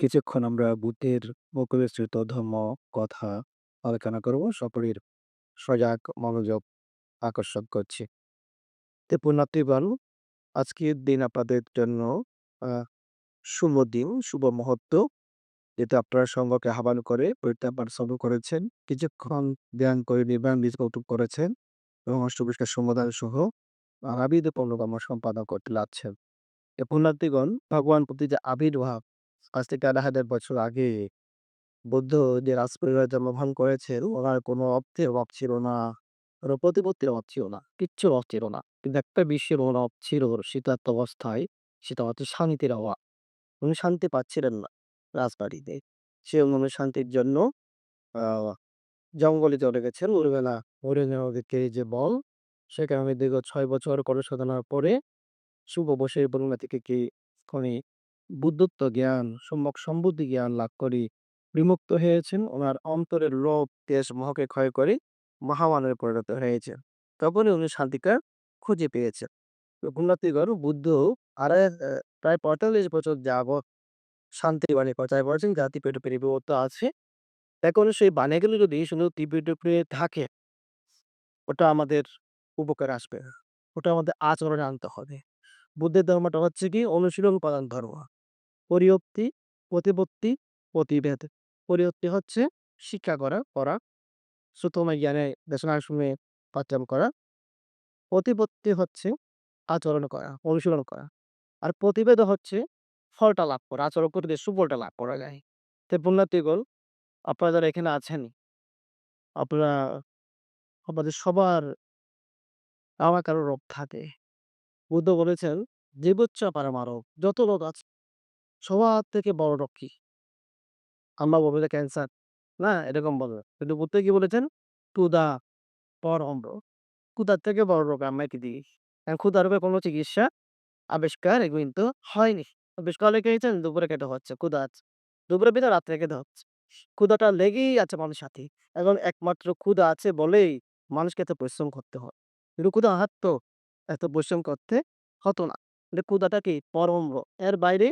কিছুক্ষণ আমরা বুদ্ধের মুখবিসৃত ধর্ম কথা আলোচনা করব। সকলের সজাগ মনোযোগ আকর্ষণ করছি। তো পুণ্যার্থীগণ, আজকের দিন আপনাদের জন্য শুভ দিন, শুভ মুহূর্ত। যেটা আপনারা সঙ্গকে আহ্বান করে পরিত্রাণ শুরু করেছেন। কিছুক্ষণ ধ্যান করে নির্বাণ বীজ কৌতুক করেছেন এবং অষ্টপুষ্কার সমাধান সহ নানাবিধ পূর্ণকর্ম সম্পাদন করতে লাগছেন। এ পুণ্যার্থীগণ, ভগবান প্রতি যে আবির্ভাব আজ থেকে আড়াই হাজার বছর আগে বুদ্ধ যে রাজপরিবারে জন্মগ্রহণ করেছেন, ওনার কোনো অর্থের অভাব ছিল না, কোনো প্রতিপত্তির অভাব ছিল না, অভাব ছিল না। কিন্তু একটা ওনার অভাব ছিল শীতার্ত অবস্থায়, সেটা হচ্ছে শান্তির অভাব। উনি শান্তি পাচ্ছিলেন না রাজবাড়িতে। সে উনি শান্তির জন্য আ জঙ্গলে চলে গেছেন। ভোরবেলা হরিণ যে বল, সেখানে আমি দীর্ঘ ছয় বছর গবেষণার পরে শুভ বসের বর্ণনা থেকে কি বুদ্ধত্ব জ্ঞান, সম্যক সম্বুদ্ধি জ্ঞান লাভ করে বিমুক্ত হয়েছেন। ওনার অন্তরের লোভ, তেজ, মোহকে ক্ষয় করে মহামানবে পরিণত হয়েছেন। তখনই উনি শান্তিটা খুঁজে পেয়েছেন। পুণ্যার্থীগণ, বুদ্ধ আড়াই আ প্রায় ৪৫ বছর যাবৎ শান্তির বাণী প্রচার করেছেন যা ত্রিপিটকে লিপিবদ্ধ আছে। এখন সেই বাণীগুলো যদি শুধু ত্রিপিটকে থাকে ওটা আমাদের উপকারে আসবে। ওটা আমাদের আচরণে আনতে হবে। বুদ্ধের ধর্মটা হচ্ছে কি অনুশীলন প্রধান ধর্ম। পরিয়ক্তি, প্রতিপত্তি, প্রতিভেদ। পরিয়ক্তি হচ্ছে শিক্ষা করা, পড়া, শ্রুতময় জ্ঞানে দেশনা শুনে পাঠ্যম করা। প্রতিপত্তি হচ্ছে আচরণ করা, অনুশীলন করা। আর প্রতিভেদ হচ্ছে ফলটা লাভ করা, আচরণ করলে সুফলটা লাভ করা যায়। তো পুণ্যার্থীগণ, আপনারা যারা এখানে আছেন, আপনারা আপনাদের সবার কারও না কারও রোগ থাকে। বুদ্ধ বলেছেন, জীবচ্ছ পারমারব। যত রোগ আছে সবার থেকে বড় রোগ কি? আমরা বলব যে ক্যান্সার। না এরকম বলবে। কিন্তু বুদ্ধ কি বলেছেন? ক্ষুধা পরম রোগ। ক্ষুধার থেকে বড় রোগ আমরা কি? কারণ ক্ষুধার রোগের কোনো চিকিৎসা আবিষ্কার কিন্তু হয়নি। আবিষ্কার হলে হয়েছে? দুপুরে খেতে হচ্ছে, ক্ষুধা আছে। দুপুরের ভিতর রাত্রে কেটে হচ্ছে। ক্ষুধাটা লেগেই আছে মানুষের সাথে। এখন একমাত্র ক্ষুদা আছে বলেই মানুষকে এত পরিশ্রম করতে হয়। কিন্তু ক্ষুদা না থাকতো, এত পরিশ্রম করতে হতো না। ক্ষুধাটা কি? পরম রোগ। এর বাইরে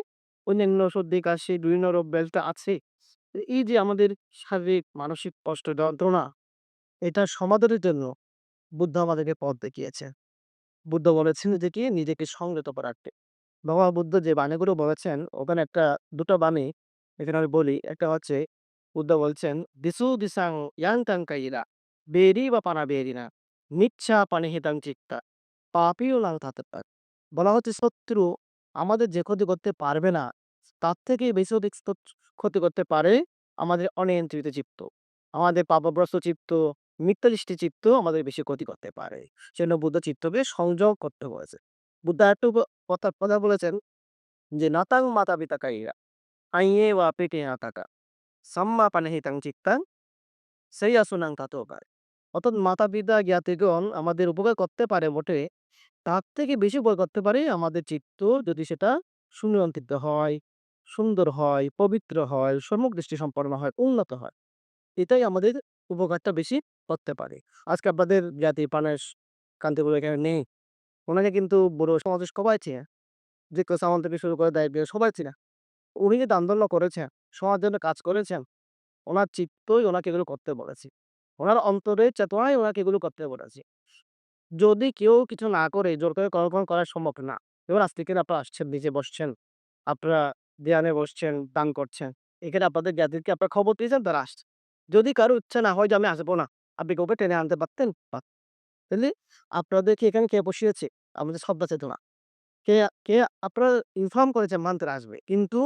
অন্যান্য সর্দি, কাশি, বিভিন্ন রোগ ব্যাধিটা আছে। এই যে আমাদের শারীরিক, মানসিক কষ্ট, যন্ত্রণা, এটার সমাধানের জন্য বুদ্ধ আমাদেরকে পথ দেখিয়েছেন। বুদ্ধ বলেছেন যে কি? নিজেকে সংযত রাখতে। ভগবান বুদ্ধ যে বাণীগুলো বলেছেন, ওখানে একটা দুটো বাণী এখানে আমি বলি। একটা হচ্ছে বুদ্ধ বলছেন, "দিশু দিশাং ইয়াংতাং কায়িরা বেরি বা পানা বেরিনা নিচ্ছা পানিহিতাং চিত্তা পাপিও লাং তাতেপাক।" বলা হচ্ছে শত্রু আমাদের যে ক্ষতি করতে পারবে না, তার থেকে বেশি অধিক ক্ষতি করতে পারে আমাদের অনিয়ন্ত্রিত চিত্ত। আমাদের পাপগ্রস্ত চিত্ত, মিথ্যাদৃষ্টি চিত্ত আমাদের বেশি ক্ষতি করতে পারে। সেজন্য বুদ্ধ চিত্তকে সংযম করতে বলেছে। বুদ্ধ উপ কথা কথা বলেছেন যে, "নাতাং মাতা পিতা কায়িরা আইয়ে ওয়া পেটে আকাকা সাম্মা পানিহিতাং চিত্তাং সেইয়াসুনাং তাতোকায়।" অর্থাৎ মাতা-পিতা, জ্ঞাতিগণ আমাদের উপকার করতে পারে বটে, তার থেকে বেশি উপকার করতে পারে আমাদের চিত্ত যদি সেটা সুনিয়ন্ত্রিত হয়, সুন্দর হয়, পবিত্র হয়, সম্যক দৃষ্টি সম্পন্ন হয়, উন্নত হয়। এটাই আমাদের উপকারটা বেশি করতে পারে। আজকে আপনাদের জ্ঞাতি প্রাণেশ কান্তিপুর এখানে নেই। ওনাকে কিন্তু বুড়ো সমাজে সবাই চেনে। জিজ্ঞেস সামন্ত থেকে শুরু করে দায়িত্ব সবাই চেনে। উনি কিন্তু আন্দোলন করেছেন, সমাজের জন্য কাজ করেছেন। ওনার চিত্তই ওনাকে এগুলো করতে বলেছে। ওনার অন্তরের চেতনায় ওনাকে এগুলো করতে বলেছে। যদি কেউ কিছু না করে জোর করে কর্মফল করা সম্ভব না। এবার আজ থেকে আপনারা আসছেন, নিচে বসছেন, আপনারা ধ্যানে বসছেন, দান করছেন। এখানে আপনাদের জ্ঞাতিকে আপনারা খবর দিয়েছেন, তারা আসছে। যদি কারও ইচ্ছা না হয় যে আমি আসব না, আপনি কাউকে টেনে আনতে পারতেন? পারতেন। তাইলে আপনাদেরকে এখানে কে বসিয়েছে? আমাদের শ্রদ্ধা চেতনা। কে কে আপনারা ইনফর্ম করেছেন মানতে আসবে। কিন্তু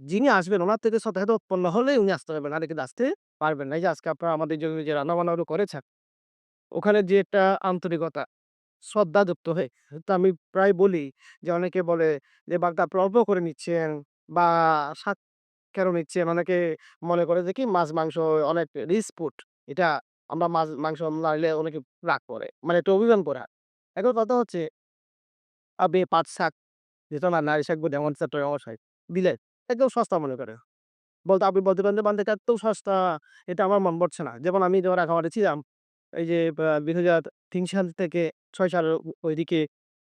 যিনি আসবেন ওনার থেকে শ্রদ্ধা উৎপন্ন হলে উনি আসতে পারবেন। নাহলে কিন্তু আসতে পারবেন না। যে আজকে আপনারা আমাদের জন্য যে রান্না-বান্নাগুলো করেছেন, ওখানে যে একটা আন্তরিকতা, শ্রদ্ধাযুক্ত হয়ে তো আমি প্রায় বলি যে অনেকে বলে যে বাগদা আপনি করে নিচ্ছেন বা স্বাদ কেন নিচ্ছেন? অনেকে মনে করে যে কি মাছ, মাংস অনেক রিচ। এটা আমরা মাছ, মাংস না অনেকে রাগ করে। মানে একটু অভিমান করে। এখন কথা হচ্ছে আপনি পাট শাক যেটা না নারী শাক বা ডেমন শাক, টমেটো শাক দিলে একদম সস্তা মনে করে। বলতে আপনি বলতে পারেন যে, "বাহ! এটা এত সস্তা, এটা আমার মন পড়ছে না।" যেমন আমি যখন রাঙামাটি ছিলাম, এই যে বা ২০০৩ সাল থেকে ৬ সালের ও ওইদিকে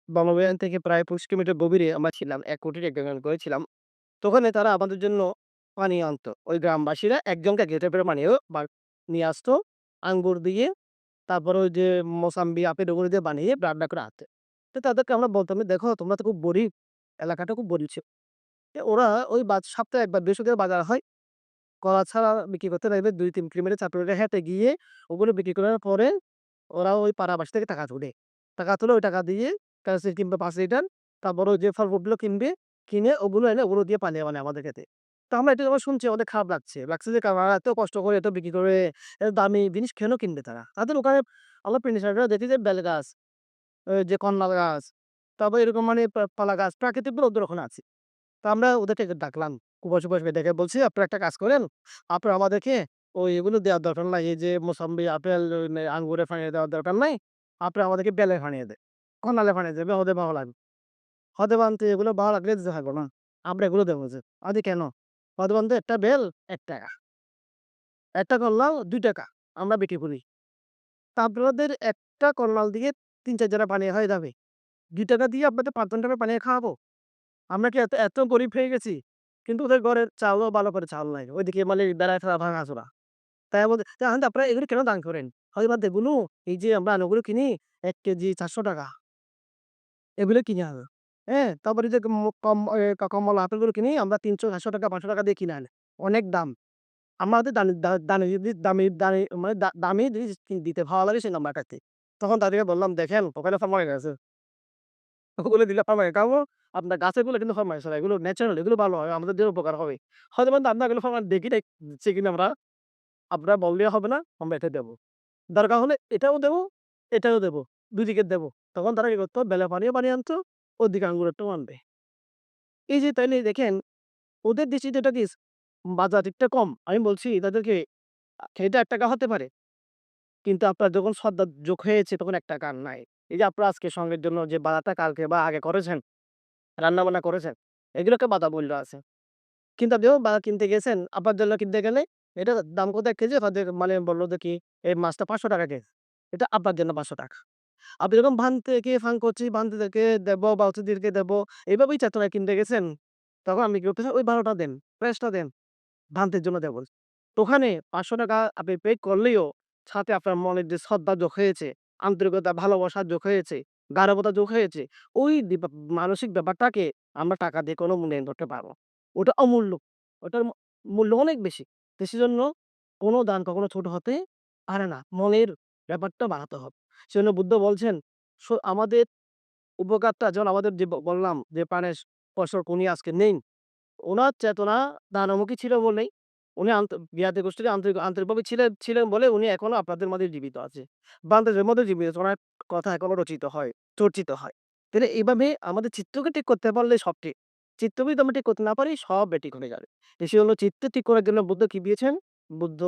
বনবাগান থেকে প্রায় ২৫ কিলোমিটার গভীরে আমরা ছিলাম। ১ কোটির একটা গ্রাম করেছিলাম। তো ওখানে তারা আমাদের জন্য পানি আনতো। ওই গ্রামবাসীরা একজনকে গেটে করে পানিও বা নিয়ে আসতো। আঙ্গুর দিয়ে তারপরে ওই যে মোসাম্বি, আপেল ওগুলো দিয়ে বানিয়ে রান্না করে আনতে। তো তাদেরকে আমরা বলতাম যে, "দেখো তোমরা তো খুব গরিব, এলাকাটা খুব গরিব ছিল।" ওরা ওই সপ্তাহে ১ বার বৃহস্পতিবার বাজার হয়। কলা ছাড়া বিক্রি করতে লাগবে ২-৩ কিলোমিটার ৪ কিলোমিটার হেঁটে গিয়ে ওগুলো বিক্রি করার পরে ওরা ওই পাড়াবাসী থেকে টাকা তোলে। টাকা তুলে ওই টাকা দিয়ে কেরোসিন কিনবে ৫ লিটার। তারপরে যে ফল-ফ্রুটগুলো কিনবে, কিনে ওগুলো এনে ওগুলো দিয়ে পানি বানায় আমাদের ক্ষেতে। তো আমরা এটা যখন শুনছি আমাদের খারাপ লাগছে। লাগছে যে কারণ এত কষ্ট করে এত বিক্রি করে এত দামি জিনিস কেন কিনবে তারা? তাদের ওখানে আমরা পেনিসাররা দেখি যে বেল গাছ, যে কন্নাল গাছ, তারপর এরকম মানে পালা গাছ, প্রাকৃতিকগুলো ওদের ওখানে আছে। তো আমরা ওদেরকে ডাকলাম। বসে, বসে ডেকে বলছি, "আপনারা একটা কাজ করেন। আপনারা আমাদেরকে ওই এগুলো দেওয়ার দরকার নাই। এই যে মোসাম্বি, আপেল, আঙ্গুরের পানি দেওয়ার দরকার নাই। আপনারা আমাদেরকে বেলে পানি দেয় কন্নালের পানি দেবে হদে ভালো লাগবে। হয়তোবা এগুলো ভালো লাগলে দিতে পারব না। আমরা এগুলো দেবো যে।" আমি কেন? হয়তোবা একটা বেল ৳১ একটা কল্লাল দুই টাকা আমরা বিক্রি করি। তা আপনাদের একটা কল্লাল দিয়ে ৩-৪ জনের পানি হয়ে যাবে। দুই টাকা দিয়ে আপনাদের ৫ জনকে পানি খাওয়াবো? আমরা কি এত, এত গরিব হয়ে গেছি? কিন্তু ওদের ঘরের চাউলও ভালো করে চাল নাই। ওইদিকে মানে বেড়ায় খাওয়া ভাঙাচোরা। তাই বলতে "তাহলে আপনারা এগুলো কেন দান করেন?" হয়তোবা এগুলো এই যে আমরা আলুগুলো কিনি ১ কেজি ৳৪০০ এগুলো কিনে আনো। হ্যাঁ? তারপরে যে কম কমলা আপেলগুলো কিনি আমরা ৳৩০০, ৳৪০০, ৳৫০০ দিয়ে কিনে আনি। অনেক দাম। আমাদের দানি দা দানি যদি দামি দানি মানে দামি দিতে ভালো লাগে সেই নাম্বারটাতে। তখন তাদেরকে বললাম, "দেখেন ওখানে ফরমালিন আছে। ওগুলো দিলে ফরমালিন খাব। আপনার গাছেরগুলো কিন্তু ফরমালিন ছাড়া। এগুলো ন্যাচারাল এগুলো ভালো হয়। আমাদের দেহের উপকার হবে। হয়তোবা আমরা এগুলো ফরমালিন দেখি নাই দিচ্ছি কিনা আমরা। আপনারা বললেও হবে না, আমরা এটা দেব। দরকার হলে এটাও দেব, এটাও দেব। ২ দিকে দেব।" তখন তারা কি করতো? বেলের পানিও বানিয়ে আনতো, ওদিকে আঙ্গুরেরটাও আনবে। এই যে তাইলে দেখেন ওদের দৃষ্টিতে এটা কি বাজার রেটটা কম। আমি বলছি তাদেরকে আ এটা ৳১ হতে পারে। কিন্তু আপনার যখন সদ্দা যোগ হয়েছে তখন ৳১ আর নাই। এই যে আপনারা আজকে সঙ্গের জন্য যে বাজারটা কালকে বা আগে করেছেন, রান্না-বান্না করেছেন, এগুলোকে বাধা মূল্য আছে। কিন্তু আপনি বাজার কিনতে গেছেন, আপনার জন্য কিনতে গেলে এটার দাম কত ১ কেজি? আপনাদের মানে বলল যে কি এই মাছটা ৳৫০০ কেজি। এটা আপনার জন্য ৳৫০০ আপনি যখন ভান থেকে ফান করছি, ভান থেকে দেবো বা অতিথিদেরকে দেবো, এইভাবেই চেতনায় কিনতে গেছেন, তখন আমি কি করতেছি, ওই ১২ টা দেন, ফ্রেশটা দেন। ভান্তের জন্য দেবো ওখানে ৳৫০০ আপনি পে করলেও সাথে আপনার মনের যে শ্রদ্ধা যোগ হয়েছে, আন্তরিকতা, ভালোবাসা যোগ হয়েছে, গাঢ়বতা যোগ হয়েছে, ওই মানসিক ব্যাপারটাকে আমরা টাকা দিয়ে কোনো মূল্যায়ন করতে পারব ওটা অমূল্য। ওটার মূল্য অনেক বেশি। তো সেজন্য কোনো দান কখনো ছোট হতে পারে না। মনের ব্যাপারটা বাড়াতে হবে। সেজন্য বুদ্ধ বলছেন, আমাদের উপকারটা যেমন আমাদের যে বললাম যে প্রাণের স্পর্শক উনি আজকে নেই। ওনার চেতনা দানমুখী ছিল বলেই উনি জ্ঞাতি গোষ্ঠীর আন্তরিক আন্তরিকভাবে ছিলেন ছিলেন বলে উনি এখনও আপনাদের মাঝে জীবিত আছে। বান্দাদের মধ্যে জীবিত। উনার কথা এখনও রচিত হয়, চর্চিত হয়। তাহলে এভাবে আমাদের চিত্তকে ঠিক করতে পারলে সব ঠিক। যদি আমরা ঠিক করতে না পারি সব বেঠিক হয়ে যাবে। তো সেজন্য চিত্ত ঠিক করার জন্য বুদ্ধ কি দিয়েছেন? বুদ্ধ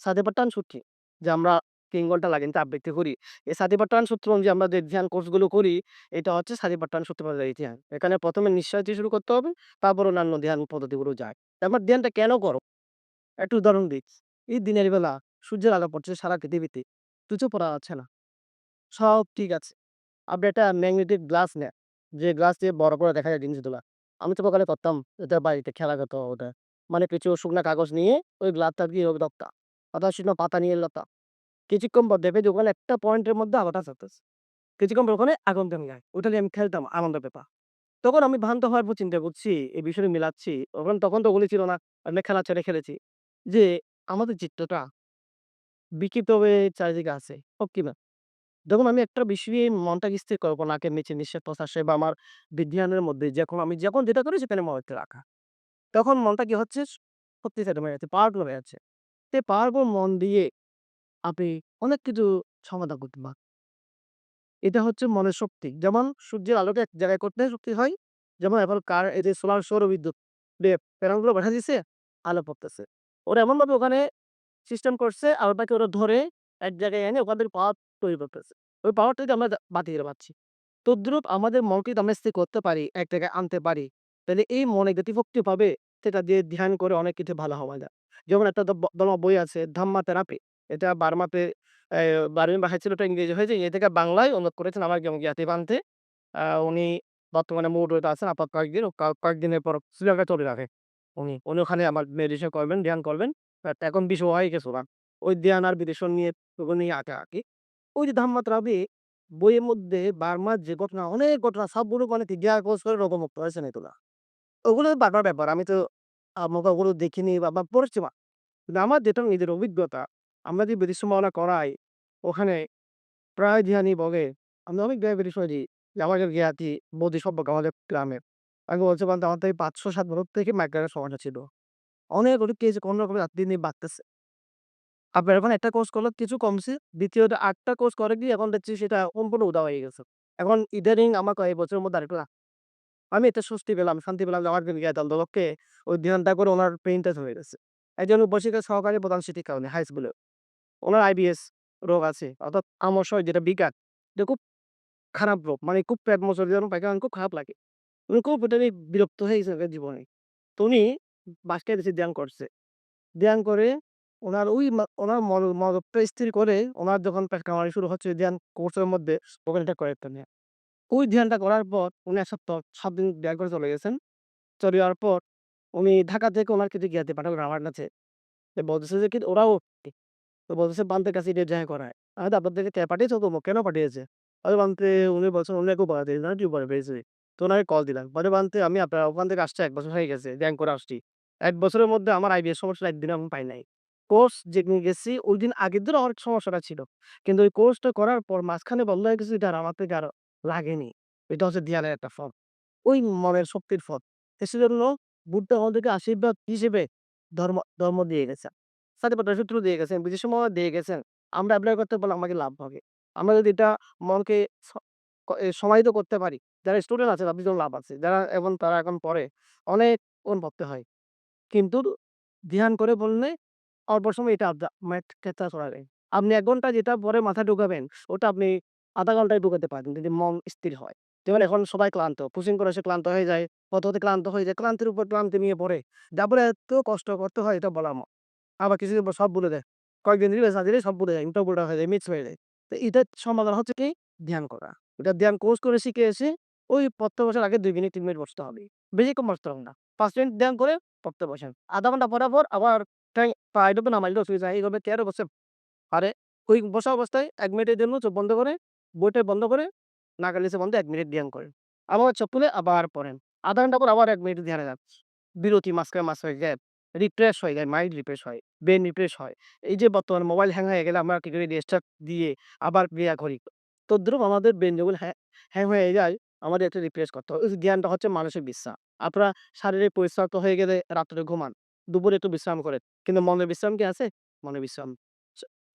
সাতিপাট্টান সূত্রে যে আমরা ৩ ঘণ্টা লাগে কিন্তু আবৃত্তি করি। এই সাতিপাট্টান সূত্র অনুযায়ী আমরা যে ধ্যান কোর্সগুলো করি, এটা হচ্ছে সাতিপাট্টান সূত্র ধ্যান। এখানে ১ম এ নিঃশ্বাস দিয়ে শুরু করতে হবে, তারপর অন্যান্য ধ্যান পদ্ধতিগুলো যায়। আমার ধ্যানটা কেন করো? একটু উদাহরণ দিই। এই দিনের বেলা সূর্যের আলো পড়ছে সারা পৃথিবীতে। সূর্য পড়া যাচ্ছে না। সব ঠিক আছে। আপনি একটা ম্যাগনেটিক গ্লাস নেন, যে গ্লাস দিয়ে বড় করে দেখা যায় জিনিসগুলা। আমি তো ছোটকালে করতাম এটা বাড়িতে খেলা হতো ওটা। মানে কিছু শুকনা কাগজ নিয়ে ওই গ্লাসটা দিয়ে ওই রক্তা অর্থাৎ শুকনো পাতা নিয়ে লতা। কিছুক্ষণ পর দেখবে যে ওখানে একটা পয়েন্টের মধ্যে আলোটা জ্বলতেছে। কিছুক্ষণ পর ওখানে আগুন থেমে যায়। ওটা নিয়ে আমি খেলতাম আনন্দ পেপা তখন আমি ভ্রান্ত হওয়ার পর চিন্তা করছি, এই বিষয়টা মিলাচ্ছি। ওখানে তখন তো ওগুলি ছিল না। আমি খেলা ছেড়ে খেলেছি। যে আমাদের চিত্তটা বিকৃত হয়ে চারিদিকে আছে। হোক কিনা? যখন আমি একটা বিষয়ে মনটাকে স্থির করব, নাকের নিচে নিঃশ্বাস-প্রশ্বাসে বা আমার বিজ্ঞানের মধ্যে যখন আমি যখন যেটা করি সেখানে মনোযোগটা রাখা। তখন মনটা কি হচ্ছে? শক্তিশালী হয়ে যাচ্ছে, পাওয়ারফুল হয়ে যাচ্ছে। সেই পাওয়ারফুল মন দিয়ে আপনি অনেক কিছু সমাধান করতে পারেন। এটা হচ্ছে মনের শক্তি। যেমন সূর্যের আলোকে এক জায়গায় করতে শক্তি হয়। যেমন এখন কার এই যে সোলার সৌরবিদ্যুৎ দিয়ে প্যানেলগুলো বসায় দিছে, আলো পড়তেছে। ওরা এমনভাবে ওখানে সিস্টেম করছে আলোটাকে ওরা ধরে এক জায়গায় এনে ওখান থেকে পাওয়ার তৈরি করতেছে। ওই পাওয়ারটা আমরা দা বাতিতে পাচ্ছি। তদ্রূপ আমাদের মনকে স্থির করতে পারি, এক জায়গায় আনতে পারি, তাহলে এই মনে গতিশক্তি পাবে, সেটা দিয়ে ধ্যান করে অনেক কিছু ভালো হওয়া যায়। যেমন একটা দমা বই আছে ধাম্মা থেরাপি। এটা বার্মাতে এ বার্মিজ ভাষায় ছিল, ওটা ইংরেজি হয়েছে। ইংরেজি থেকে বাংলায় অনুবাদ করেছেন আমার একজন জ্ঞাতি বান্তে। উনি বর্তমানে মৌরুতে আছেন আপাত কয়েকদিন। কয়েকদিনের পর শ্রীলঙ্কায় চলে যাবে। উনি। উনি ওখানে আমার মেডিটেশন করবেন, ধ্যান করবেন। এখন বিষয় হয়ে গেছে ওনার। ওই ধ্যান আর মেডিটেশন নিয়ে নিয়ে আঁকাআঁকি। ওই যে ধাম্মাত রাবি বইয়ের মধ্যে বার্মার যে ঘটনা, অনেক ঘটনা সবগুলো মানে কি জ্ঞান কোর্স করে রোগমুক্ত হয়েছেন এগুলা। ওগুলো বারবার ব্যাপার। আমি তো আমাকে ওগুলো দেখিনি বা পড়েছি মা কিন্তু আমার যেটা নিজের অভিজ্ঞতা, আমরা যে বিদেশ সম্ভাবনা করাই, ওখানে প্রায় ধ্যানই বলে, আমি অনেক জায়গায় বিদেশ যে আমাদের জ্ঞাতি বৌদ্ধ সভ্য আমাদের গ্রামের। আমি বলতে পারেন আমার থেকে ৫০০-৭ বছর থেকে মাইগ্রেনের সমস্যা ছিল। অনেক অনেক কেস কোন রকমে রাত দিন, দিন বাড়তেছে। আপনার এখন একটা কোর্স করলে কিছু কমছে। দ্বিতীয়ত আরেকটা কোর্স করে গিয়ে এখন দেখছি সেটা সম্পূর্ণ উধাও হয়ে গেছে। এখন ইদানিং আমার কয়েক বছরের মধ্যে আরেকটু আমি এটা স্বস্তি পেলাম, শান্তি পেলাম আমার জ্ঞাত অধ্যাপককে ওই ধ্যানটা করে ওনার পেইনটা চলে গেছে। একজন বৈশিক সহকারী প্রধান শিক্ষিকা উনি হাই স্কুলে। ওনার আইবিএস রোগ আছে অর্থাৎ আমাশয় যেটা বিকার। এটা খুব খারাপ রোগ। মানে খুব পেট দিয়ে পায়খানা খুব খারাপ লাগে। উনি খুব বিরক্ত হয়ে একেক জীবনে। তো উনি বাসায় এসে ধ্যান করছে। ধ্যান করে ওনার ওই ওনার মনোবটা স্থির করে ওনার যখন কামারি শুরু হচ্ছে ধ্যান কোর্সের মধ্যে ওখানে এটা কয়েকটা নিয়ে। ওই ধ্যানটা করার পর উনি ১ সপ্তাহ ৭ দিন ধ্যান করে চলে গেছেন। চলে যাওয়ার পর উনি ঢাকা থেকে ওনার কিছু জ্ঞাতি পাঠাবেন আমার কাছে। বলতেছে যে কি ওরাও তো বলতেছে, বান্তের কাছে এটা যাই করায়। আমি তো আপনাদেরকে পাঠিয়েছে তো কেন পাঠিয়েছে? আরে বান্তে, উনি বলছেন উনি একটু পড়াতে না টিউবারে পেয়েছে। তো ওনাকে কল দিলাম। বলে বান্তে আমি আপনার ওখান থেকে আসছি ১ বছর হয়ে গেছে। ধ্যান করে আসছি। ১ বছরের মধ্যে আমার আইবিএস সমস্যাটা একদিনও আমি পাই নাই। কোর্স যেদিন গেছি ওইদিন আগের দিন আমার সমস্যাটা ছিল। কিন্তু ওই কোর্সটা করার পর মাঝখানে বন্ধ হয়ে গেছে এটা আমার থেকে আর লাগেনি। এটা হচ্ছে ধ্যানের একটা ফল। ওই মনের শক্তির ফল। সেজন্য বুদ্ধ আমাদেরকে আশীর্বাদ হিসেবে ধর্ম ধর্ম দিয়ে গেছেন। সাতিপাত্র সূত্র দিয়ে গেছেন, বিদেশ সময় দিয়ে গেছেন। আমরা অ্যাপ্লাই করতে পারলে আমাকে লাভ হবে। আমরা যদি এটা মনকে সমাহিত করতে পারি, যারা স্টুডেন্ট আছে তাদের জন্য লাভ আছে। যারা এখন তারা এখন পড়ে অনেক অনুভক্ত হয়। কিন্তু ধ্যান করে বললে অল্প সময় এটা ম্যাট ক্যাপচার করা যায়। আপনি ১ ঘণ্টা যেটা পরে মাথায় ঢুকাবেন, ওটা আপনি আধা ঘন্টায় ঢুকাতে পারবেন যদি মন স্থির হয়। যেমন এখন সবাই ক্লান্ত। কোচিং করে এসে ক্লান্ত হয়ে যায়। হতে ক্লান্ত হয়ে যায়। ক্লান্তির উপর ক্লান্তি নিয়ে পড়ে। তারপরে এত কষ্ট করতে হয় এটা বলার ম আবার পর সব বলে দেয় কয়েকদিন রিল্যাক্স আছে দিলেই সব বলে যায়। উল্টা-পুল্টা হয়ে যায়, মিক্স হয়ে যায়। তো এটার সমাধান হচ্ছে কি? ধ্যান করা। এটা ধ্যান কোর্স করে শিখে এসে ওই পড়তে বসার আগে দুই মিনিট ৩ মিনিট বসতে হবে। বেশিক্ষণ বসতে হবে না। ৫ মিনিট ধ্যান করে পড়তে বসেন। আধা ঘণ্টা পড়ার পর আবার ঠাই পা নামাইলেও শুয়ে যায়। এইভাবে চেয়ারে বসে আরে ওই বসা অবস্থায় ১ মিনিটের জন্য চোখ বন্ধ করে, বইটা বন্ধ করে নিচে বন্ধ ১ মিনিট ধ্যান করেন। আবার চোখ খুলে আবার পড়েন। আধা ঘণ্টা পর আবার ১ মিনিট ধ্যানে যান। বিরতি মাঝখানে, মাঝখানে গ্যাপ। রিফ্রেশ হয়ে যায়, মাইন্ড রিফ্রেশ হয়, ব্রেন রিফ্রেশ হয়। এই যে বর্তমানে মোবাইল হ্যাং হয়ে গেলে আমরা কি করি রিস্টার্ট দিয়ে আবার ক্রিয়া করি। তদ্রুপ আমাদের ব্রেইন যখন হ্যাং হয়ে যায় আমাদের একটু রিফ্রেশ করতে হবে। ধ্যানটা হচ্ছে মানসিক বিশ্রাম। আপনারা শারীরিক পরিশ্রান্ত হয়ে গেলে রাত্রে ঘুমান। দুপুরে একটু বিশ্রাম করেন। কিন্তু মনের বিশ্রাম কি আছে? মনের বিশ্রাম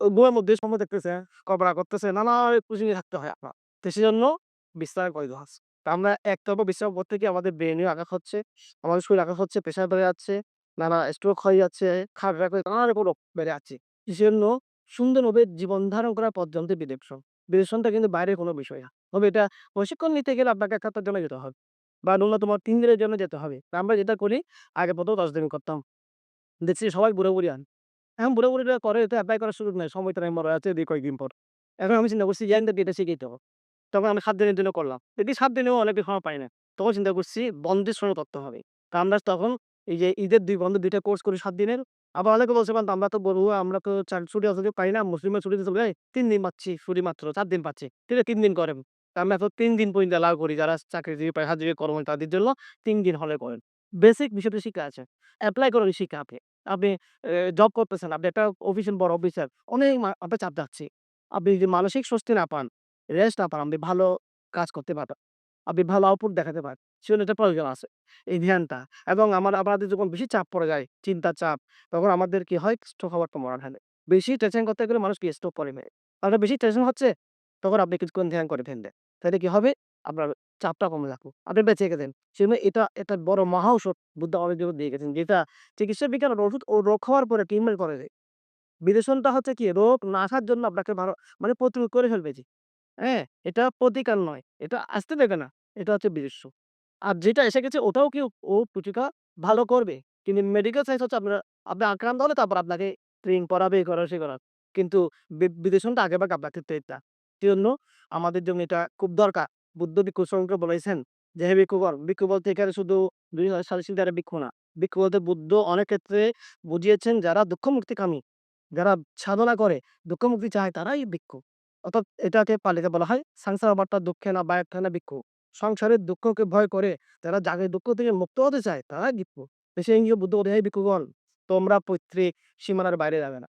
ঘুমের মধ্যে স্বপ্ন দেখতেছে, কল্পনা করতেছে, নানা কিছু থাকতে হয় আপনার। তো সেজন্য বিশ্রামের প্রয়োজন আছে। তো আমরা একতরফা বিশ্রাম করতে গিয়ে আমাদের ব্রেইনেও আঘাত হচ্ছে, আমাদের শরীরে আঘাত হচ্ছে, প্রেশার বেড়ে যাচ্ছে, নানা স্ট্রোক হয়ে যাচ্ছে, অ্যাটাক হয়ে নানা রকম রোগ বেড়ে যাচ্ছে। সেজন্য সুন্দরভাবে জীবন ধারণ করার পথ জানতে বিদেকশন। বিদেশনটা কিন্তু বাইরের কোনো বিষয় না। তবে এটা প্রশিক্ষণ নিতে গেলে আপনাকে ১ সপ্তাহের জন্য যেতে হবে। বা ন্যূনতম ৩ দিনের জন্য যেতে হবে। আমরা যেটা করি, আগে ১ম ১০ দিন করতাম। দেখছি সবাই বুড়ো-বুড়ি হন। এখন বুড়ো-বুড়িরা করে এতে এপ্লাই করার সুযোগ নাই। সময় তো নাই মরে আছে এদিকে কয়েকদিন পর। এখন আমি চিন্তা করছি জ্ঞানটা এটা শিখাইতে হবে। তখন আমি ৭ দিনের জন্য করলাম। দেখি ৭ দিনেও অনেকে সময় পাই না। তখন চিন্তা করছি বন্ধের সময় করতে হবে। তা আমরা তখন এই যে ঈদের দুই বন্ধ, দুইটা কোর্স করি সাত দিনের। আবার অনেকে বলছে "বান্ত আমরা তো বড়ুয়া আমরা তো চা ছুটি আছে পাই না। মুসলিমের চলে যাই। ৩ দিন পাচ্ছি, ছুটি মাত্র ৪ দিন পাচ্ছি। ৩ দিন করেন।" তা আমরা এখন ৩ দিন পর্যন্ত এলাও করি যারা চাকরিজীবী, পেশাজীবী, কর্মচারী তাদের জন্য ৩ দিন হলে করেন। বেসিক বিষয়টা শিখা আছে। এপ্লাই করে শিখা আপনি। আপনি জব করতেছেন, আপনি একটা অফিসের বড় অফিসার। অনেক আপনার চাপ যাচ্ছে। আপনি যদি মানসিক স্বস্তি না পান, রেস্ট না পান, আপনি ভালো কাজ করতে পারবেন। আপনি ভালো আউটপুট দেখাতে পারেন। সেজন্য এটা প্রয়োজন আছে। এই ধ্যানটা এবং আমার আমাদের যখন বেশি চাপ পড়ে যায়, চিন্তার চাপ, তখন আমাদের কি হয় স্ট্রোক হওয়ার সম্ভাবনা থাকে। বেশি টেনশন করতে গেলে মানুষ কি স্ট্রোক করে ফেলে। আপনার বেশি টেনশন হচ্ছে, তখন আপনি কিছুক্ষণ ধ্যান করে ফেললেন। তাইলে কি হবে? আপনার চাপটা কমে যাবে। আপনি বেঁচে গেলেন। সেজন্য এটা একটা বড় মহা ঔষধ বুদ্ধ আমাদের জন্য দিয়ে গেছেন। যেটা চিকিৎসা বিজ্ঞানের ওষুধ ও রোগ হওয়ার পরে ট্রিটমেন্ট করে দেয়। বিদেশনটা হচ্ছে কি রোগ না আসার জন্য আপনাকে ভালো মানে প্রতিরোধ করে ফেলবে জি। হ্যাঁ? এটা প্রতিকার নয়। এটা আসতে দেবে না। এটা হচ্ছে বিদেশ্য। আর যেটা এসে গেছে ওটাও কি ও প্রতিকার ভালো করবে। কিন্তু মেডিকেল সায়েন্স হচ্ছে আপনার আপনি আক্রান্ত হলে তারপর আপনাকে ট্রেনিং করাবে, এ করা সে করা। কিন্তু বিদেশনটা আগেভাগে আপনাকে এটা সেজন্য আমাদের জন্য এটা খুব দরকার। বুদ্ধ ভিক্ষু শঙ্কর বলেছেন যে হে ভিক্ষুগণ, ভিক্ষু বলতে এখানে শুধু দুই হাজার সালে দ্বারা ভিক্ষু না। ভিক্ষু বলতে বুদ্ধ অনেক ক্ষেত্রে বুঝিয়েছেন যারা দুঃখমুক্তিকামী, যারা সাধনা করে, দুঃখ মুক্তি চায় তারাই ভিক্ষু। অর্থাৎ এটাকে পালিতে বলা হয় সংসার বাট্টা দুঃখেনা বায়াখ্যানা ভিক্ষু। সংসারের দুঃখকে ভয় করে যারা জাগের দুঃখ থেকে মুক্ত হতে চায় তারাই ভিক্ষু। তো সেই বুদ্ধ "হে ভিক্ষুগণ, তোমরা পৈতৃক সীমানার বাইরে যাবে না।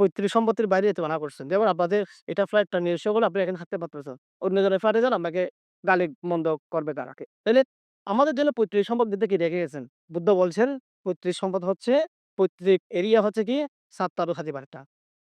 পৈতৃক সম্পত্তির বাইরে যেতে মানা করছেন। যেমন আপনাদের এটা ফ্ল্যাটটা নিজস্ব হলে আপনি এখানে থাকতে পারতেছেন। অন্যজনের ফ্ল্যাটে যান আপনাকে গালি-মন্দ করবে তারাকে। তাইলে আমাদের জন্য পৈতৃক সম্পদ দিতে কি রেখে গেছেন? বুদ্ধ বলছেন পৈতৃক সম্পদ হচ্ছে পৈতৃক এরিয়া হচ্ছে কি সাত্তারু সাতিপাট্টা।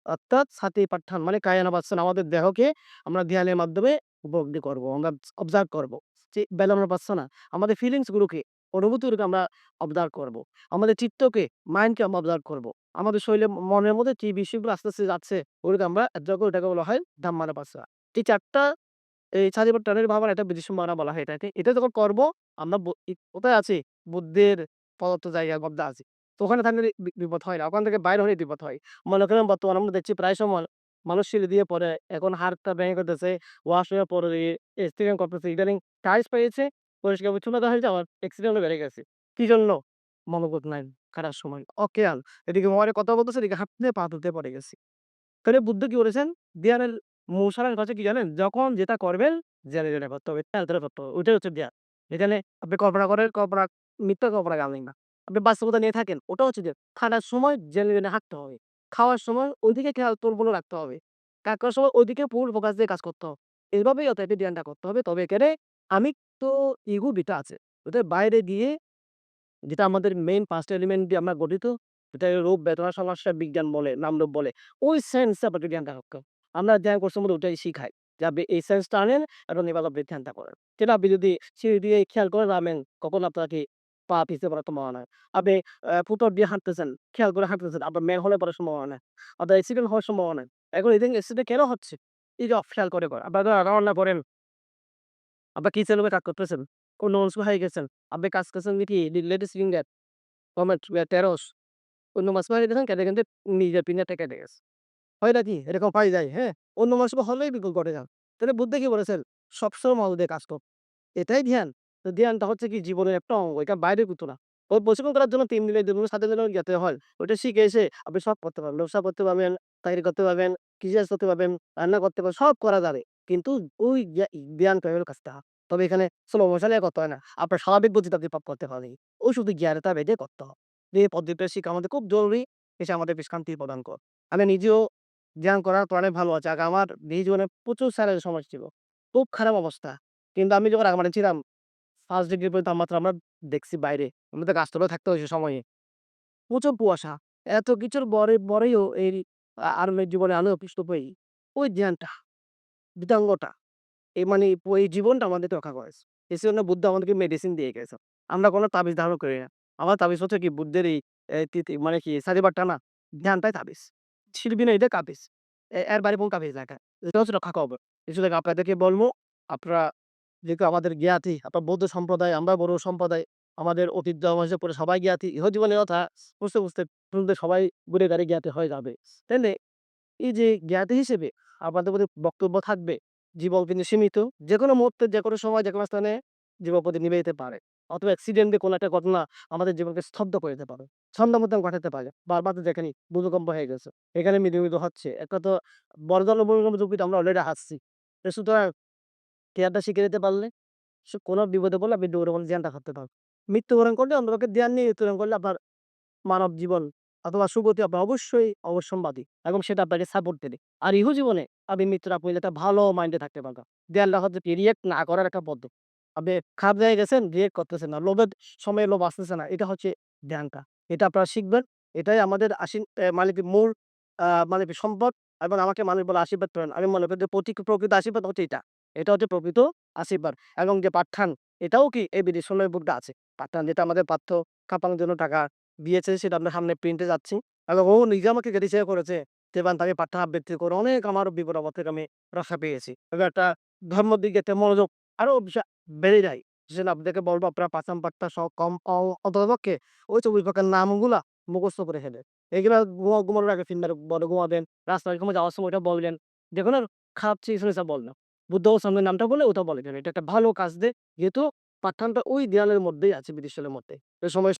অর্থাৎ সাতিপাট্ঠান মানে কায়ানা পাচ্ছেন আমাদের দেহকে আমরা ধ্যানের মাধ্যমে উপলব্ধি করব। আমরা অবজার্ভ করব। যে বেলানো পাচ্ছে না। আমাদের ফিলিংস গুলোকে, অনুভূতিগুলোকে আমরা অবজার্ভ করব। আমাদের চিত্তকে, মাইন্ডকে আমরা অবজার্ভ করব। আমাদের শরীরে মনের মধ্যে যে বিষয়গুলো আস্তে, আস্তে যাচ্ছে ওগুলোকে আমরা অ্যাবজর্ব ওটাকে বলা হয় ধাম্মানুপাসসা। এই ৪ টা এই সাতিপাট্টানের ভাবার একটা বিদেশি-মারা বলা হয় এটাকে। এটা যখন করব আমরা কোথায় আছি? বুদ্ধের প্রদত্ত জায়গার মধ্যে আছি। তো ওখানে থাকলে বিপদ হয় না। ওখান থেকে বাইরে হলেই বিপদ হয়। মনে করেন বর্তমানে আমরা দেখছি প্রায় সময় মানুষ সিঁড়ি দিয়ে পরে এখন হাতটা ভেঙে গেতেছে, ওয়াশরুমে পড়ে গিয়ে অ্যাক্সিডেন্ট করতেছে। ইদানিং টাইলস পেয়েছে, পরিষ্কার-পরিচ্ছন্নতা হয়ে যাওয়ার অ্যাক্সিডেন্টও বেড়ে গেছে। কি জন্য? মনোযোগ নাই, খারাপ সময়, অকেয়াল। এদিকে মোবাইলে কথা বলতেছে, এদিকে হাঁটতে, পা তুলতে পড়ে গেছি। তাহলে বুদ্ধ কি বলেছেন? ধ্যানের মূল সারাংশ হচ্ছে কি জানেন? যখন যেটা করবেন জেনে, জেনে করতে হবে, করে করতে হবে। ওইটাই হচ্ছে ধ্যান। এখানে আপনি কল্পনা করেন, কল্পনা মিথ্যা কল্পনা গাবেন না। আপনি বাস্তবতা নিয়ে থাকেন, ওটা হচ্ছে ধ্যান। হাঁটার সময় জেনে, জেনে হাঁটতে হবে। খাওয়ার সময় ওইদিকে খেয়াল তোলপূর্ণ রাখতে হবে। কাজ করার সময় ওইদিকে ফুল ফোকাস দিয়ে কাজ করতে হবে। এভাবেই অতএব ধ্যানটা করতে হবে। তবে এখানে তো ইগো বিটা আছে, ওদের বাইরে গিয়ে যেটা আমাদের মেইন ৫ টা এলিমেন্ট দিয়ে আমরা গঠিত, যেটা রূপ, বেদনা, সমস্যা, বিজ্ঞান বলে, নামরূপ বলে। ওই সেন্সে আপনাকে রাখতে হবে। আমরা ধ্যান কোর্সের মধ্যে ওটাই শিখাই। যে আপনি এই সেন্সটা আনেন এবং আপনি ধ্যানটা করেন। যেটা আপনি যদি সিঁড়ি দিয়ে খেয়াল করে নামেন, কখনো আপনাকে পা পিছলে পড়ার সম্ভাবনা নাই। আপনি ফুটপাথ দিয়ে হাঁটতেছেন, খেয়াল করে হাঁটতেছেন, আপনার হলে পড়ার সম্ভাবনা নাই। আপনার অ্যাক্সিডেন্ট হওয়ার সম্ভাবনা। এখন এই অ্যাক্সিডেন্ট কেন হচ্ছে? এই যে অফ খেয়াল করে করা। আপনারা রান্না করেন আপনার কিচেন রুমে কাজ করতেছেন, কিন্তু নিজের গেছে। হয় নাকি? এরকম হয়ে যায়, হ্যাঁ? অন্য হলেই বিকল করে যান। তাহলে বুদ্ধ কি বলেছেন? সবসময় দিয়ে কাজ কর। এটাই ধ্যান। তো ধ্যানটা হচ্ছে কি জীবনের একটা অঙ্গ। বাইরের কিছু না। প্রশিক্ষণ করার জন্য ৩ দিনের জন্য ৭ দিনের যেতে হয়। ওইটা শিখে এসে আপনি সব করতে পারবেন। ব্যবসা করতে পারবেন, চাকরি করতে পারবেন, কৃষিকাজ করতে পারবেন, রান্না করতে পারবেন, সব করা যাবে। কিন্তু ওই জ্ঞা জ্ঞানটা কাজটা। তবে এখানে স্লো মোশন করতে হয় না। আপনার স্বাভাবিক গতিতে আপনি পাপ করতে পারেন। ওই শুধু জ্ঞানটা বেঁধে করতে হবে। এই পদ্ধতিটা শিখা আমাদের খুব জরুরি। এসে আমাদের বেশ শান্তি প্রদান করে। আমি নিজেও ধ্যান করার পরে ভালো আছি। আগে আমার নিজ জীবনে প্রচুর স্যালাইনের সমস্যা ছিল। খুব খারাপ অবস্থা। কিন্তু আমি যখন আগামানে ছিলাম ৫ ডিগ্রি পর্যন্ত তাপমাত্রা আমরা দেখছি বাইরে। আমাদের গাছতলায় থাকতে হয়েছে সময়ে। প্রচুর কুয়াশা। এত কিছুর পরে পরেও এই আর্মির জীবনে আমিও পিষ্ট হই। ওই ধ্যানটা, বিদাঙ্গটা এই মানে এই জীবনটা আমাদেরকে রক্ষা করেছে। এজন্য বুদ্ধ আমাদেরকে মেডিসিন দিয়ে গেছে। আমরা কোন তাবিজ ধারণ করি না। আমার তাবিজ হচ্ছে কি বুদ্ধের এই এ তিতি মানে কি সারিবাট্টা না, ধ্যানটাই তাবিজ। শিরবি না এটা তাবিজ। এ এর বাইরে কোন তাবিজ নাই। এটা হচ্ছে রক্ষা কবচ। এজন্য আপনাদেরকে বলব, আপনারা যেহেতু আমাদের জ্ঞাতি, আপনার বৌদ্ধ সম্প্রদায়, আমরা বড় সম্প্রদায়, আমাদের অতীত জন্মাংশে পরে সবাই জ্ঞাতি। ইহ জীবনের কথা বুঝতে, বুঝতে শুনতে সবাই গুণেগারে জ্ঞাতি হয়ে যাবে। তাইলে এই যে জ্ঞাতি হিসেবে আপনাদের প্রতি বক্তব্য থাকবে, জীবন কিন্তু সীমিত। যেকোনো মুহূর্তে, যেকোনো সময়, যেকোনো স্থানে জীবন প্রতি নিভে যেতে পারে। অথবা অ্যাক্সিডেন্টে কোনো একটা ঘটনা আমাদের জীবনকে স্তব্ধ করে দিতে পারে। ছন্দমত ঘটাতে পারে। বারবার তো দেখেনি ভূমিকম্প হয়ে গেছে। এখানে মৃদু, হচ্ছে। একটা তো বড় ধরনের ভূমিকম্প ঝুঁকিতে আমরা অলরেডি হারছি। তো সুতরাং জ্ঞানটা শিখে যেতে পারলে কোনো বিপদে পড়লে আপনি বলে জ্ঞানটা করতে পারবেন। মৃত্যুবরণ করলে অন্তপক্ষে ধ্যান নিয়ে মৃত্যুবরণ করলে আপনার মানব জীবন অথবা সুগতি আপনার অবশ্যই অবশ্যম্ভাবী এবং সেটা আপনাকে সাপোর্ট দেবে। আর ইহ জীবনে আপনি মৃত্যুর আগ পর্যন্ত একটা ভালো মাইন্ডে থাকতে পারবেন। ধ্যানটা হচ্ছে কি রিঅ্যাক্ট না করার একটা পদ্ধতি। আপনি খারাপ জায়গায় গেছেন, রিঅ্যাক্ট করতেছেন না। লোভের সময়ে লোভ আসতেছে না। এটা হচ্ছে ধ্যানটা। এটা আপনারা শিখবেন। এটাই আমাদের আশীন মানে কি মূল মানে কি সম্পদ এবং আমাকে মানুষ বলে আশীর্বাদ করেন। আমি মনে করি প্রতি প্রকৃত আশীর্বাদ হচ্ছে এটা। এটা হচ্ছে প্রকৃত আশীর্বাদ এবং যে পাঠান এটাও কি এই বিদেশনের বুকটা আছে। পাঠান যেটা আমাদের পাঠ্য কাঁপানোর জন্য টাকা দিয়েছে সেটা আপনার সামনে প্রিন্টে যাচ্ছি এবং ও নিজে আমাকে শেয়ার করেছে যে, বান, তাকে পাঠ্যান আবৃত্তি করে অনেক আমার বিপদ থেকে আমি রক্ষা পেয়েছি। এবং একটা ধর্মের দিকে, একটা মনোযোগ আরও বিশা বেড়ে যায়। সেজন্য আপনাদেরকে বলব, আপনারা পাঁচাম পাঠটা সহ কম অন্ততপক্ষে ওই ২৪ প্রকার নামগুলা মুখস্থ করে ফেলেন। এগুলা ঘুমা, ঘুমানোর আগে ফিল্মের বলে ঘুমাবেন। রাস্তায় ঘুমে যাওয়ার সময় ওইটা বললেন। যেকোনো খারাপ জিনিস হলে সব বলবেন। বুদ্ধ সঙ্গের নামটা বলে ওটা বলে। এটা একটা ভালো কাজ দেয়। যেহেতু পাঠানটা ওই দেয়ালের মধ্যেই আছে বৃটিশদের মধ্যে। এ সময়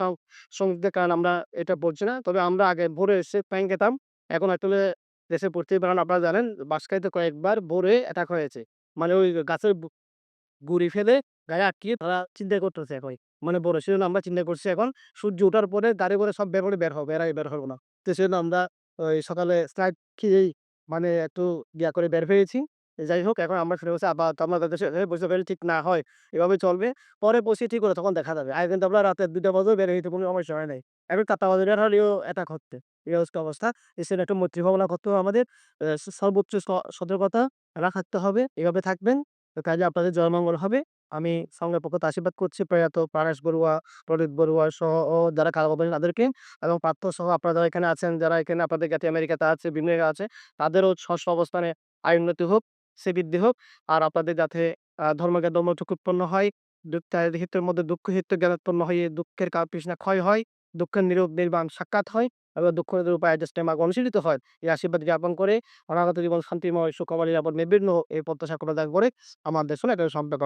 সংযুক্তের কারণে আমরা এটা বলছি না। তবে আমরা আগে ভোরে এসে প্যান খেতাম। এখন আসলে দেশে পড়তে কারণ আপনারা জানেন বাঁশখালীতে কয়েকবার ভোরে অ্যাটাক হয়েছে। মানে ওই গাছের গুঁড়ি ফেলে গায়ে আটকিয়ে তারা চিন্তা করতেছে এখন। মানে ভোরে সেজন্য আমরা চিন্তা করছি এখন, সূর্য ওঠার পরে গাড়ি করে সব বের করে বের হব। এর আগে বের হব না। তো সেজন্য আমরা ওই সকালে স্নাক খেয়েই মানে একটু ইয়া করে বের হয়েছি। যাই হোক এখন আমরা ফিরে বসে আপাতত আমরা যাতে সে বুঝতে পারি ঠিক না হয় এভাবে চলবে। পরে বসে ঠিক হলে তখন দেখা যাবে। আগে কিন্তু আমরা রাতে ২ঃ০০ বাজেও বের হইতে কোনো সমস্যা হয় নাই। এখন ৪ঃ০০ বাজে হলেও অ্যাটাক হচ্ছে। এই অবস্থা। এছাড়া একটা মৈত্রী ভাবনা করতে হবে আমাদের। সর্বোচ্চ সতর্কতা রাখাতে হবে। এভাবে থাকবেন। কাজে আপনাদের জয়মঙ্গল হবে। আমি সংঘের পক্ষ আশীর্বাদ করছি প্রয়াত প্রাণেশ বড়ুয়া, প্রদীপ বড়ুয়া সহ যারা কারাবরণ তাদেরকে এবং পার্থ সহ আপনারা এখানে আছেন, যারা এখানে আপনাদের জ্ঞাতি আমেরিকাতে আছে, বিভিন্ন আছে, তাদেরও স্ব অবস্থানে আয় উন্নতি হোক, শ্রীবৃদ্ধি হোক। আর আপনাদের যাতে ধর্মজ্ঞান ধর্মচক্ষু উৎপন্ন হয়। দুঃখ হিতের মধ্যে দুঃখ, হিত জ্ঞান উৎপন্ন হয়ে দুঃখের তৃষ্ণা ক্ষয় হয়। দুঃখের নিরূপ নির্বাণ সাক্ষাৎ হয় এবং দুঃখ উপায় আজস্টে মার্গ অনুশীলিত হয়। এই আশীর্বাদ জ্ঞাপন করে অনাগত জীবন শান্তিময় সুখময় নিরাপদ, নির্বিঘ্ন হোক এই প্রত্যাশা করে আমার দেশ সম্পর্ক